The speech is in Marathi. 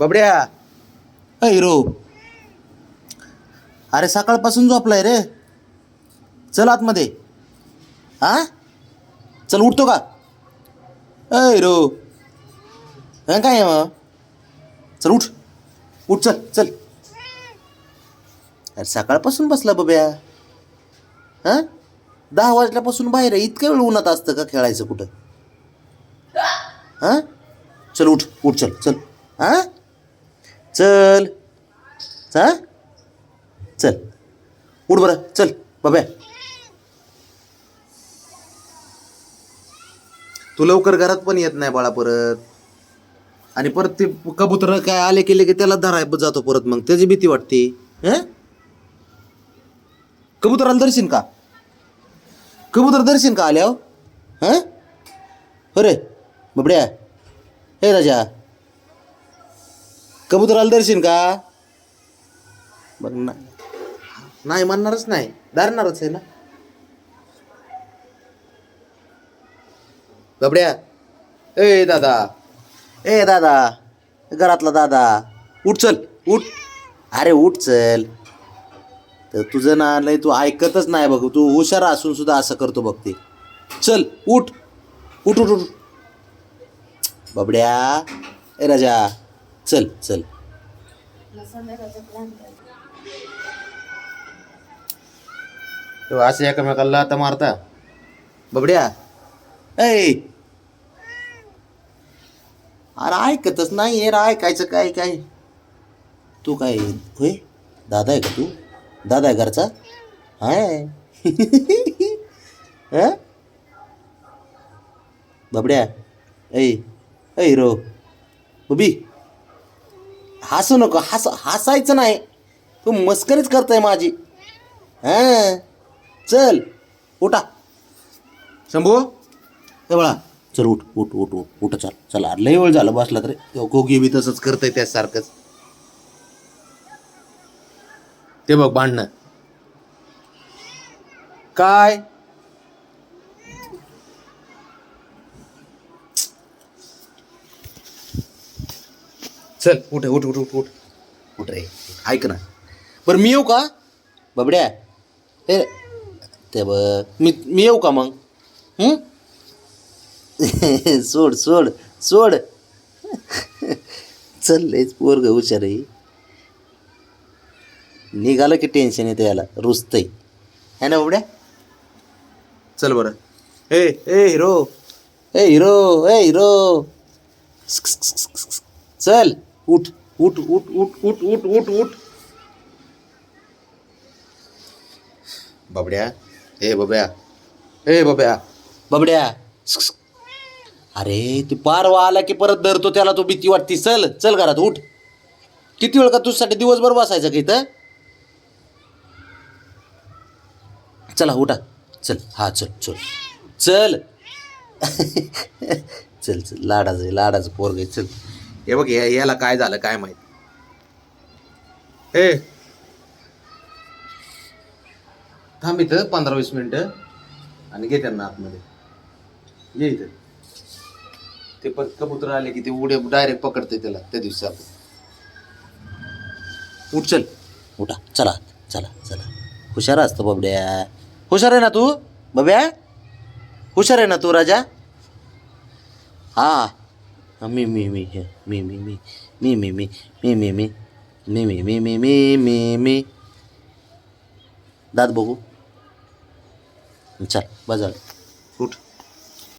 बबड्या. हिरो. अरे सकाळपासून झोपलाय रे. चल आतमध्ये. हा चल उठतो का? अ हिरो. काय आहे मग? चल उठ. उठ चल चल. अरे सकाळपासून बसला बब्या हां? दहा वाजल्यापासून बाहेर आहे. इतक्या वेळ उन्हात असतं का खेळायचं कुठं? हां? चल उठ. उठ चल चल. हां? चल. हां? चल. उठ बरं. चल बाब्या. तू लवकर घरात पण येत नाही बाळा परत. आणि परत ते कबूतर काय आले केले की त्याला धराय जातो परत मग. त्याची भीती वाटते. हं? कबुतराला दर्शन का? कबूतर दर्शन का आल्या हां? अरे बबड्या. हे राजा. कबुतराला दर्शन का? बघ ना नाही म्हणणारच नाही. धरणारच आहे ना. बबड्या ए दादा. ए दादा. घरातला दादा. उठ चल. उठ. अरे उठ चल. तर तुझं ना लय तू ऐकतच नाही बघ. तू हुशार असून सुद्धा असं करतो बघ ते. चल उठ. उठ उठ उठ. बबड्या. ए राजा. चल चल. तो असे एकमेकाला आता मारता. बबड्या. ऐ. अरे ऐकतच नाही रे ऐकायचं काय काय? तू काय होय? दादा आहे का तू? दादा आहे घरचा? हाय. बबड्या बाबड्या. ऐ ऐ रो. उभी हसू नको हस हसायचं नाही. तू मस्करीच करताय माझी. हां? चल उठा. शंभू? हे बळा चल उठ उठ उठ उठ उठ चल चला. लय वेळ झालं बसला तर. गोगी बी तसंच करतंय त्यासारखंच. ते बघ भांडणं. काय? चल उठ उठ उठ उठ उठ. उठ रे ऐक ना. बरं मी येऊ का? बबड्या. हे ते बघ मी मी येऊ का मग? सोड सोड सोड. चललेच पोर पोरग हुशार आहे. निघालं की टेन्शन येतं याला रुचतंय है ना बबड्या? चल बरं. ए ए हिरो. ए हिरो ए हिरो. चल. उठ उठ उठ उठ उठ उठ उठ उठ. बबड्या. ए बब्या ए बब्या बबड्या. अरे ती पारवा आला की परत धरतो त्याला तो भीती वाटती. चल चल घरात उठ. किती वेळ का तुझ्यासाठी दिवसभर बसायचं का इथं? चला उठा. चल हा चल चल. चल. चल चल. लाडाचं आहे, लाडाचं पोरग आहे, चल. हे बघ या- याला काय झालं काय माहीत. हे. थांब इथं पंधरा वीस मिनिट. आणि घे त्यांना आतमध्ये. ये इथं. ते पण कबूतर आले की ते उडे डायरेक्ट पकडते त्याला त्या दिवशी आपण. उठ चल. उठा. चला चला चला. हुशार असतो बबड्या. हुशार आहे ना तू बब्या हुशार आहे ना तू राजा? हा. मी मी मी हे, मी मी मी मी मी मी मी मी मी मी मी मी मी मी मी मी दात बघू चल बस उठ